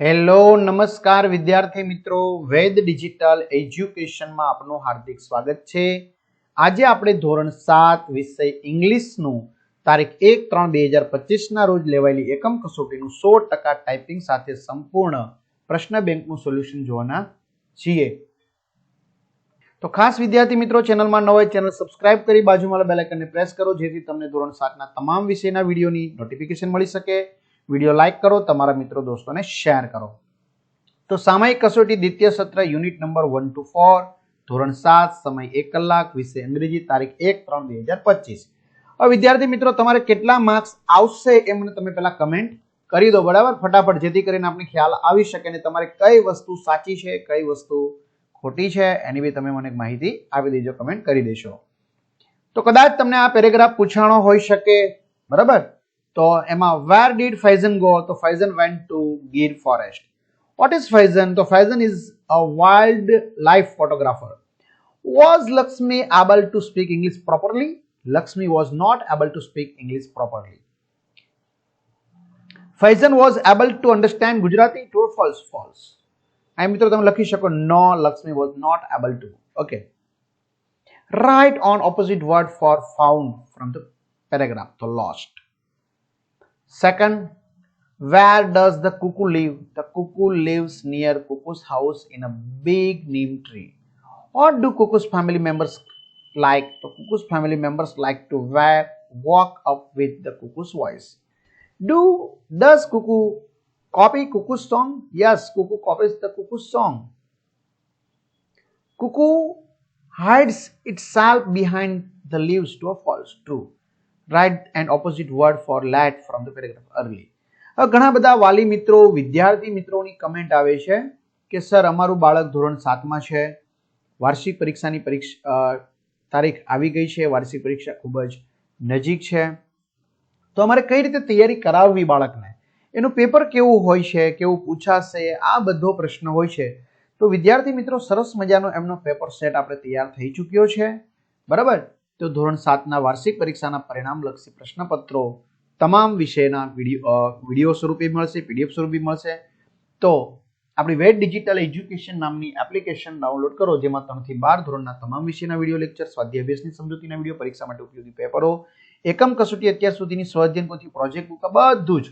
Hello, નમસ્કાર વિદ્યાર્થી મિત્રો. વેદ ડિજિટલ એજ્યુકેશનમાં આપનું હાર્દિક સ્વાગત છે. આજે આપણે ધોરણ સાત વિષય ઇંગ્લિશનું તારીખ એક ત્રણ બે હજાર પચીસના રોજ લેવાયેલી એકમ કસોટીનું સો ટકા ટાઈપિંગ સાથે સંપૂર્ણ પ્રશ્ન બેંકનું સોલ્યુશન જોવાના છીએ. તો ખાસ વિદ્યાર્થી મિત્રો, ચેનલમાં ન ચેનલ સબસ્ક્રાઇબ કરી બાજુમાં બેલ આઇકનને પ્રેસ કરો, જેથી તમને ધોરણ સાતના તમામ વિષયના વિડીયોની નોટિફિકેશન મળી શકે. વીડિયો લાઇક કરો, તમારા મિત્રો દોસ્તોને શેર કરો. તો સામાયિક કસોટી દ્વિતીય સત્ર unit number one two four ધોરણ સાત, સમય એક કલાક, વિષય અંગ્રેજી, તારીખ એક ત્રણ બે હજાર પચીસ. હવે વિદ્યાર્થી મિત્રો, તમારે કેટલા માર્ક્સ આવશે એ મને તમે પહેલાં કમેન્ટ કરી દો બરાબર? ફટાફટ, જેથી કરીને આપણે ખ્યાલ આવી શકે ને તમારે કઈ વસ્તુ સાચી છે, કઈ વસ્તુ ખોટી છે, એની બી તમે મને માહિતી આપી દેજો કમેન્ટ કરી દેશો. તો કદાચ તમને આ પેરેગ્રાફ પૂછાણો હોઈ શકે, બરાબર? તો એમાં વેર ડીડ ફૈઝન ગો તો Faizan went to Gir forest what is Faizan તો Faizan is a wild life photographer was Lakshmi able to speak English properly Lakshmi was not able to speak English properly Faizan was able to understand Gujarati true false false આ મિત્રો તમે લખી શકો નો Lakshmi was not able to okay write on opposite word for found from the paragraph તો lost Second, where does the cuckoo live? The cuckoo lives near cuckoo's house in a big neem tree. What do cuckoo's family members like? The cuckoo's family members like to wear, walk up with the cuckoo's voice. Do does cuckoo copy cuckoo's song? Yes, cuckoo copies the cuckoo's song. Cuckoo hides itself behind the leaves to a false true. Write and opposite word for late from the paragraph early હવે ઘણા બધા વાલી મિત્રો, વિદ્યાર્થી મિત્રોની comment આવે છે કે સર અમારું બાળક ધોરણ સાતમાં છે. વાર્ષિક પરીક્ષાની પરીક્ષા તારીખ આવી ગઈ છે. વાર્ષિક પરીક્ષા ખૂબ જ નજીક છે. તો અમારે કઈ રીતે તૈયારી કરાવવી બાળકને? એનું પેપર કેવું હોય છે? કેવું પૂછાશે? આ બધો પ્રશ્ન હોય છે. તો વિદ્યાર્થી મિત્રો, સરસ મજાનો એમનો પેપર સેટ આપણે તૈયાર થઈ ચૂક્યો છે. બરાબર? તો ધોરણ સાતના વાર્ષિક પરીક્ષાના પરિણામલક્ષી પ્રશ્નપત્રો તમામ વિષયના વીડિયો વીડિયો સ્વરૂપે મળશે, પીડીએફ સ્વરૂપે મળશે. તો આપણી વેટ ડિજિટલ એજ્યુકેશન નામની એપ્લિકેશન ડાઉનલોડ કરો, જેમાં ત્રણથી બાર ધોરણના તમામ વિષયના વીડિયો લેક્ચર સ્વાધ્યાય અભ્યાસની સમજૂતીના વીડિયો, પરીક્ષા માટે ઉપયોગી પેપરો, એકમ કસોટી અત્યાર સુધીની સ્વાધ્યાયન પોથી પ્રોજેક્ટ બુક બધું જ.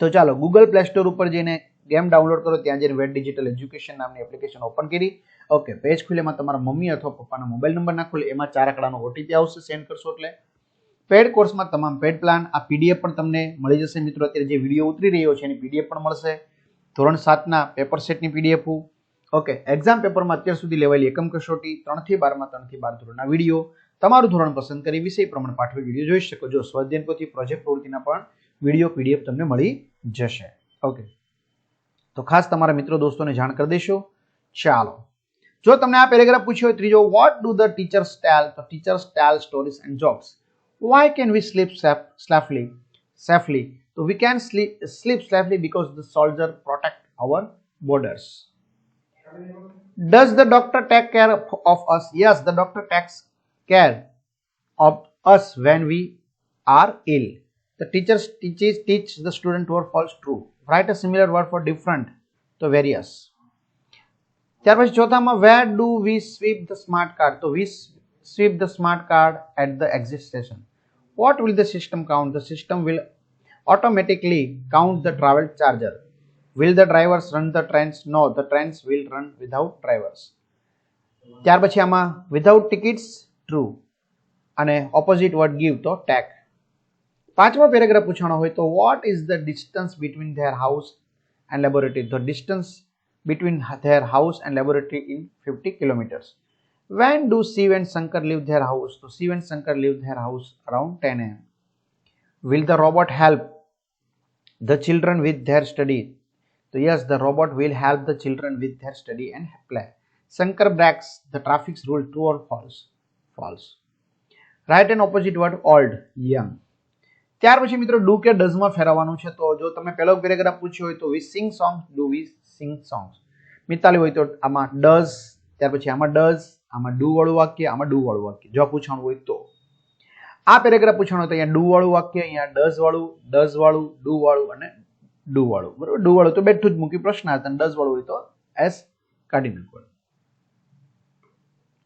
તો ચાલો ગૂગલ પ્લે સ્ટોર ઉપર જઈને ગેમ ડાઉનલોડ કરો, ત્યાં જઈને વેટ ડિજિટલ એજ્યુકેશન નામની એપ્લિકેશન ઓપન કરી. ઓકે પેજ ખુલે, એમાં તમારા મમ્મી અથવા પપ્પાનો મોબાઈલ નંબર ના ખુલે, એમાં ચાર આંકડાનો ઓટીપી આવશે સેન્ડ કરશો એટલે. પેડ કોર્સમાં તમામ પેડ પ્લાન આ પીડીએફ પણ તમને મળી જશે મિત્રો. અત્યારે જે વીડિયો ઉતરી રહ્યો છે, એની પીડીએફ પણ મળશે. ધોરણ સાતના પેપર સેટની પીડીએફ ઓકે એક્ઝામ પેપરમાં અત્યાર સુધી લેવાયેલી એકમ કસોટી ત્રણથી બારમાં ત્રણથી બાર ધોરણના વીડિયો તમારું ધોરણ પસંદ કરી વિષય પ્રમાણે પાઠવી વીડિયો જોઈ શકો છો. સ્વાધ્યાયન પોથી પ્રોજેક્ટ પ્રવૃત્તિના પણ વીડિયો પીડીએફ તમને મળી જશે. ઓકે તો ખાસ તમારા મિત્રો, દોસ્તોને જાણ કરી દેશો ચાલો. જો તમને આ પેરેગ્રાફ પૂછ્યો હોય ત્રીજો what do the teachers tell તો teachers tell stories and jokes why can we sleep saf- safely safely so we can sleep sleep safely because the soldier protect our borders does the doctor take care of, of us yes the doctor takes care of us when we are ill the teachers teaches teach the student word false true write a similar word for different તો various ત્યાર પછી ચોથામાં where do we sweep the smart card તો we sweep the smart card at the exit station what will the system count the system will automatically count the travel charger will the drivers run the trains no the trains will run without drivers ત્યાર પછી આમાં without tickets true અને opposite word give તો take પાંચમો paragraph પૂછવાનો હોય તો what is the distance between their house and laboratory the distance between their house and laboratory in 50 kilometers when do Shiv and Shankar leave their house? So Shiv and Shankar leave their house around 10 am. Will the robot help the children with their study? So yes, the robot will help the children with their study and play. Shankar breaks the traffic rule true or false? False. Write an opposite word old, young. ત્યાર પછી મિત્રો do કે ડઝમાં ફેરવવાનું છે તો જો તમે પહેલો paragraph પૂછ્યો હોય તો we sing song do V sing songs Mitali હોય તો આમાં ડઝ ત્યાર પછી આમાં ડઝ આમાં ડુ વાળું વાક્ય, આમાં ડુ વાળું વાક્ય. જો પૂછવાનું હોય તો. આ પેરેગ્રાફ પૂછાણું હોય તો અહીંયા ડુ વાળું વાક્ય, અહીંયા ડઝ વાળું ડઝ વાળું ડુ વાળું અને ડુ વાળું. બરોબર? ડુ વાળું તો બેઠું જ મૂકી પ્રશ્ન હતા ડઝ વાળું હોય તો એસ કાઢી નાખવાનું.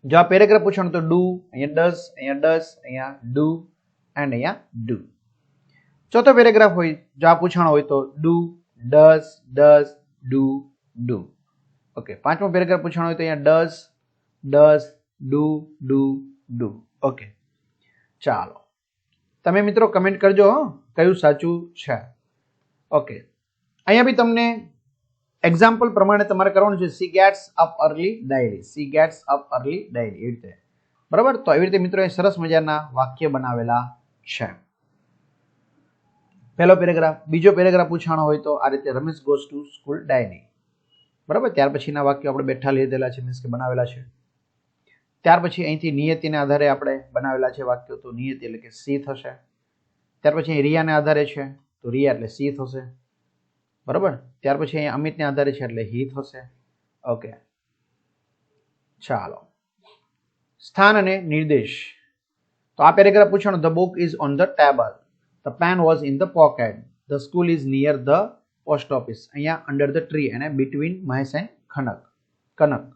જો આ પેરેગ્રાફ પૂછવાનું તો ડુ અહીંયા ડઝ અહીંયા ડઝ અહીંયા ડુ એન્ડ અહીંયા ડુ ચોથો પેરેગ્રાફ હોય, જો આ પૂછાણો હોય તો do does does do do okay પાંચમો પેરેગ્રાફ પૂછવાનો હોય તો અહીંયા does does do do do okay ચાલો. તમે મિત્રો કમેન્ટ કરજો કયું સાચું છે? ઓકે અહીંયા બી તમને એક્ઝામ્પલ પ્રમાણે તમારે કરવાનું છે. She gets up early daily she gets up early daily એવી રીતે. બરાબર? તો એવી રીતે મિત્રો એ સરસ મજાના વાક્ય બનાવેલા છે. પહેલો પેરેગ્રાફ, બીજો પેરેગ્રાફ પૂછાણો હોય તો આ રીતે Ramesh goes to school daily બરાબર? ત્યાર પછીના વાક્યો આપણે બેઠા લીધેલા છે, મીન્સ કે બનાવેલા છે. ત્યાર પછી અહીંથી નિયતિના આધારે આપણે બનાવેલા છે વાક્યો, તો નિયતિ એટલે કે સી થશે. ત્યાર પછી રિયાને આધારે છે, તો રિયા એટલે સી થશે. બરાબર? ત્યાર પછી અહીંયા અમિતને આધારે છે એટલે હી થશે. ઓકે. ચાલો. સ્થાન અને નિર્દેશ. તો આ paragraph પૂછવાનો the book is on the table. The pen was in the pocket the school is near the post office અહીંયા અંડર ધ ટ્રી અને બિટવીન મહેશ એન્ડ ખનક કનક.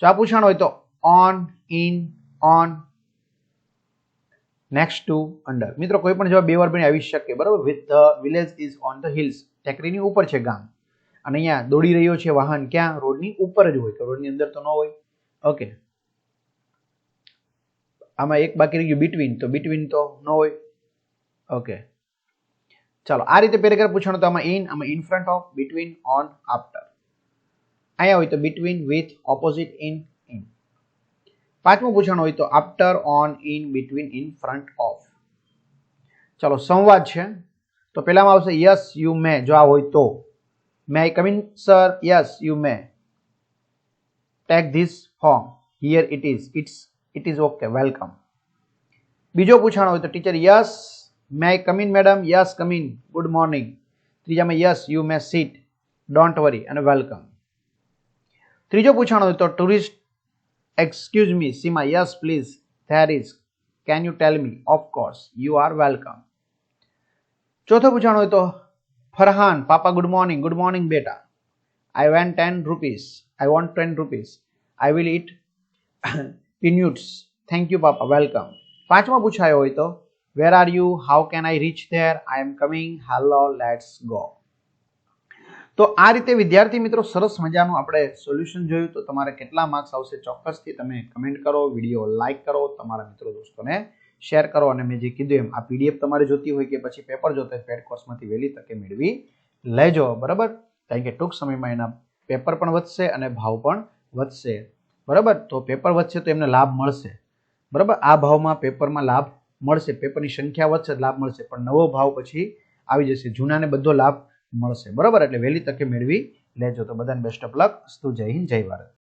જો આ પૂછાણ હોય તો on in on next to under મિત્રો, કોઈ પણ જવાબ બે વાર બની આવી શકે. બરાબર? With the village is on the hills ટેકરીની ઉપર છે ગામ. અને અહીંયા દોડી રહ્યો છે વાહન. ક્યાં? રોડની ઉપર જ હોય. તો રોડની અંદર તો ન હોય. ઓકે આમાં એક બાકી રહી ગયું બિટવીન તો બિટવીન તો ન હોય. ઓકે ચાલો, આ રીતે પેરેગ્રાફ પૂછવાનું તો આમાં ઇન આમાં in front of between on after અહીંયા હોય તો between with opposite in in પાંચમું પૂછવાનું હોય તો after on in between in front of ચાલો, સંવાદ છે. તો પહેલામાં આવશે યસ યુ મે જો આ હોય તો. May I come in sir yes you may take this form here it is it's it is okay welcome બીજો પૂછાણો હોય તો teacher yes may I come in madam yes come in good morning ત્રીજામાં yes you may sit don't worry અને welcome ત્રીજો પૂછાણો હોય તો tourist excuse me Seema yes please there is can you tell me of course you are welcome ચોથો પૂછાણો હોય તો Farhan, papa good morning good morning બેટા. I want ten rupees I want ten rupees I will eat peanuts thank you papa. Welcome પાંચમો પૂછાયો હોય તો where are you how can I reach there I am coming. Hello, let's go તો આ રીતે વિદ્યાર્થી મિત્રો સરસ મજાનું આપણે સોલ્યુશન જોયું. તો તમારે કેટલા માર્ક્સ આવશે ચોક્કસથી તમે કમેન્ટ કરો વીડિયો લાઇક કરો, તમારા મિત્રો દોસ્તોને શેર કરો. અને મેં જે કીધું એમ, આ પીડીએફ તમારે જોતી હોય કે પછી પેપર જોતા પેડ કોર્સમાંથી વહેલી તકે મેળવી લેજો. બરાબર? કારણ કે ટૂંક સમયમાં એના પેપર પણ વધશે અને ભાવ પણ વધશે. બરાબર? તો પેપર વધશે તો એમને લાભ મળશે. બરાબર? આ ભાવમાં પેપરમાં લાભ મળશે. પેપરની સંખ્યા વધશે લાભ મળશે. પણ નવો ભાવ પછી આવી જશે. જૂનાને બધો લાભ મળશે. બરાબર? એટલે વહેલી તકે મેળવી લેજો. તો બધાને બેસ્ટ ઓફ લક સ્તુ જય હિન્દ, જય ભારત.